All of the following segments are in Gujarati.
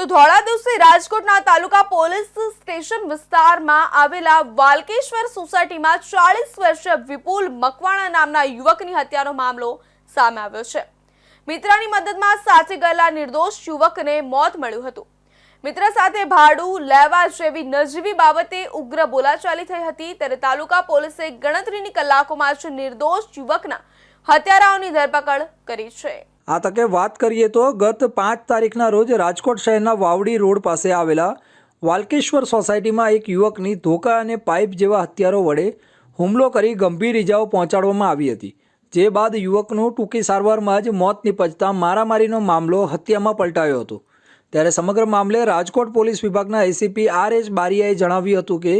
તો ધોળા દિવસે રાજકોટના તાલુકા પોલીસ સ્ટેશન વિસ્તારમાં આવેલા વાલકેશ્વર સોસાયટીમાં ચાળીસ વર્ષીય વિપુલ મકવાણા નામના યુવકની હત્યાનો મામલો સામે આવ્યો છે. મિત્રની મદદમાં સાથે ગયેલા નિર્દોષ યુવકને મોત મળ્યું હતું. મિત્ર સાથે ભાડું, લેવા જેવી નજીવી બાબતે ઉગ્ર બોલાચાલી થઈ હતી ત્યારે તાલુકા પોલીસે ગણતરીની કલાકોમાં જ નિર્દોષ યુવકના હત્યારાઓની ધરપકડ કરી છે. આ તકે વાત કરીએ તો ગત પાંચ તારીખના રોજ રાજકોટ શહેરના વાવડી રોડ પાસે આવેલા વાલકેશ્વર સોસાયટીમાં એક યુવકની ધોકા અને પાઇપ જેવા હથિયારો વડે હુમલો કરી ગંભીર ઇજાઓ પહોંચાડવામાં આવી હતી, જે બાદ યુવકનું ટૂંકી સારવારમાં જ મોત નીપજતા મારામારીનો મામલો હત્યામાં પલટાયો હતો. ત્યારે સમગ્ર મામલે રાજકોટ પોલીસ વિભાગના એસીપી આર એચ બારિયાએ જણાવ્યું હતું કે,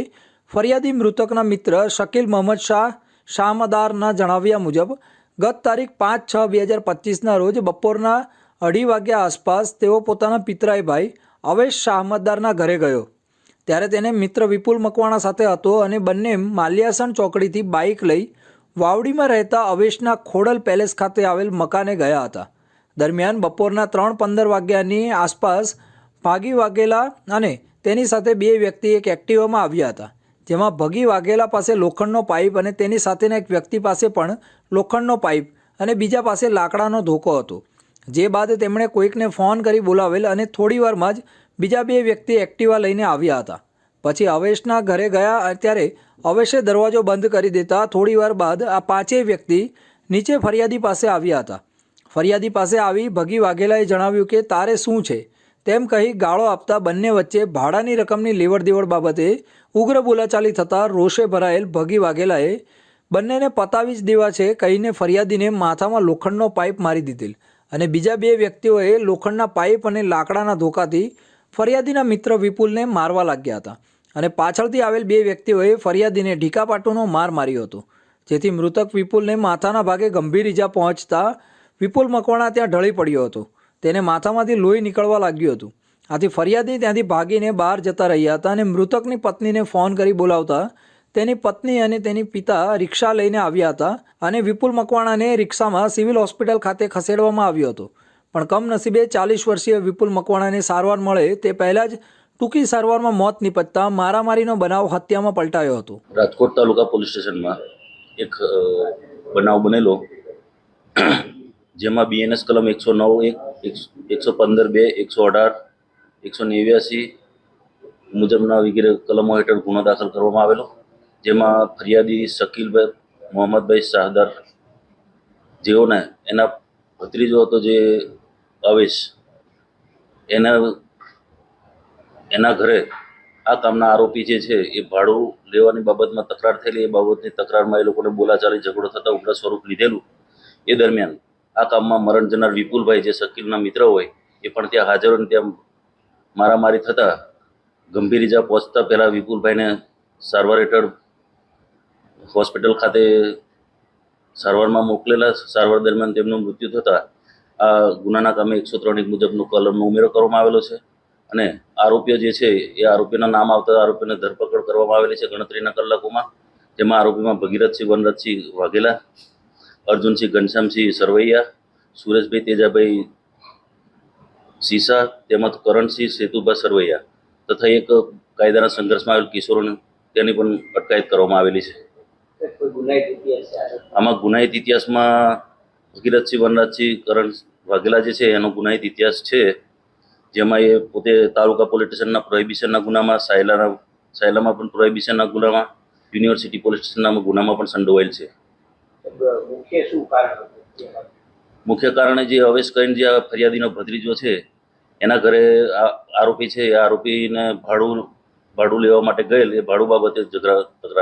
ફરિયાદી મૃતકના મિત્ર શકીલ મોહમ્મદ શાહ શામદારના જણાવ્યા મુજબ ગત તારીખ પાંચ છ બે હજાર પચીસના રોજ બપોરના અઢી વાગ્યા આસપાસ તેઓ પોતાના પિતરાઈ ભાઈ અવેશ શાહમતદારના ઘરે ગયો. ત્યારે તેને મિત્ર વિપુલ મકવાણા સાથે હતો અને બંને માલ્યાસણ ચોકડીથી બાઇક લઈ વાવડીમાં રહેતા અવેશના ખોડલ પેલેસ ખાતે આવેલ મકાને ગયા હતા. દરમિયાન બપોરના ત્રણ પંદર વાગ્યાની આસપાસ ભાગી વાગેલા અને તેની સાથે બે વ્યક્તિ એક એક્ટિવામાં આવ્યા હતા. જેમાં ભગી વાઘેલા પાસે લોખંડનો પાઇપ અને તેની સાથેના એક વ્યક્તિ પાસે પણ લોખંડનો પાઇપ અને બીજા પાસે લાકડાનો ધોકો હતો. જે બાદ તેમણે કોઈકને ફોન કરી બોલાવેલ અને થોડીવારમાં જ બીજા બે વ્યક્તિ એક્ટિવા લઈને આવ્યા હતા. પછી અવેશના ઘરે ગયા ત્યારે અવેશે દરવાજો બંધ કરી દેતા થોડીવાર બાદ આ પાંચેય વ્યક્તિ નીચે ફરિયાદી પાસે આવ્યા હતા. ફરિયાદી પાસે આવી ભગી વાઘેલાએ જણાવ્યું કે, તારે શું છે? તેમ કહી ગાળો આપતા બંને વચ્ચે ભાડાની રકમની લેવડ દેવડ બાબતે ઉગ્ર બોલાચાલી થતાં રોષે ભરાયેલ ભગી વાઘેલાએ બંનેને પતાવી જ દેવા છે કહીને ફરિયાદીને માથામાં લોખંડનો પાઇપ મારી દીધેલ અને બીજા બે વ્યક્તિઓએ લોખંડના પાઇપ અને લાકડાના ધોકાથી ફરિયાદીના મિત્ર વિપુલને મારવા લાગ્યા હતા અને પાછળથી આવેલ બે વ્યક્તિઓએ ફરિયાદીને ઢીકાપાટુનો માર માર્યો હતો, જેથી મૃતક વિપુલને માથાના ભાગે ગંભીર ઈજા પહોંચતા વિપુલ મકવાણા ત્યાં ઢળી પડ્યો હતો. તેને માથામાંથી લોહી નીકળવા લાગ્યું હતું. આથી ફરિયાદી ત્યાંથી ભાગીને બહાર જતા રહ્યા હતા અને મૃતકની પત્નીને ફોન કરી બોલાવતા તેની પત્ની અને તેની પિતા રિક્ષા લઈને આવ્યા હતા અને વિપુલ મકવાણાને રિક્ષામાં સિવિલ હોસ્પિટલ ખાતે ખસેડવામાં આવ્યો હતો. પણ કમનસીબે ચાલીસ વર્ષીય વિપુલ મકવાણાને સારવાર મળે તે પહેલાં જ ટૂંકી સારવારમાં મોત નીપજતા મારામારીનો બનાવ હત્યામાં પલટાયો હતો. રાજકોટ તાલુકા પોલીસ સ્ટેશનમાં એક બનાવ બનેલો, જેમાં બીએનએસ કલમ એકસો નવ એક એકસો પંદર બે, એકસો અઢાર, એકસો નેવ્યાસી મુજબના વગેરે કલમો હેઠળ ગુનો દાખલ કરવામાં આવેલો, જેમાં ફરિયાદી શકીલભાઈ મોહમ્મદભાઈ શાહદાર, જેઓને એના ભત્રીજો હતો જે અવેશ, એના એના ઘરે આ કામના આરોપી જે છે એ ભાડું લેવાની બાબતમાં તકરાર થયેલી, એ બાબતની તકરારમાં એ લોકોને બોલાચાલી, ઝઘડો થતાં ઉગ્ર સ્વરૂપ લીધેલું. એ દરમિયાન આ કામમાં મરણ જનાર વિપુલભાઈ જે શકીલના મિત્ર હોય, એ પણ ત્યાં હાજર અને ત્યાં મારામારી થતાં ગંભીર ઇજા પહોંચતા પહેલાં વિપુલભાઈને સારવાર હેઠળ હોસ્પિટલ ખાતે સારવારમાં મોકલેલા. સારવાર દરમિયાન તેમનું મૃત્યુ થતાં આ ગુનાના કામે એકસો ત્રણ એક મુજબનો કલમનો ઉમેરો કરવામાં આવેલો છે અને આરોપીઓ જે છે, એ આરોપીના નામ આવતા આરોપીને ધરપકડ કરવામાં આવેલી છે ગણતરીના કલાકોમાં. તેમાં આરોપીમાં ભગીરથસિંહ વનરથસિંહ વાઘેલા અર્જુનસિંહ ઘનશ્યામસિંહ સરવૈયા, સુરેશભાઈ તેજાભાઈ સીસા તેમજ કરણસિંહ સેતુભા સરવૈયા તથા એક કાયદાના સંઘર્ષમાં આવેલ કિશોરોને તેની પણ અટકાયત કરવામાં આવેલી છે? આમાં ગુનાહિત ઇતિહાસમાં ભગીરથસિંહ, વનરાજસિંહ, કરણ વાઘેલા જે છે એનો ગુનાહિત ઇતિહાસ છે, જેમાં એ પોતે તાલુકા પોલીસ સ્ટેશનના પ્રોહિબિશનના ગુનામાં, સાયલાના સાયલામાં પણ પ્રોહિબિશનના ગુનામાં, યુનિવર્સિટી પોલીસ સ્ટેશનના ગુનામાં પણ સંડોવાયેલ છે મુખ્ય શું કારણ મુખ્ય કારણે જે કરીને જે ફરિયાદીનો ભત્રીજો છે, એના ઘરે આરોપી છે, એ આરોપીને ભાડું ભાડું લેવા માટે ગયેલ, એ ભાડું બાબતે તકરાર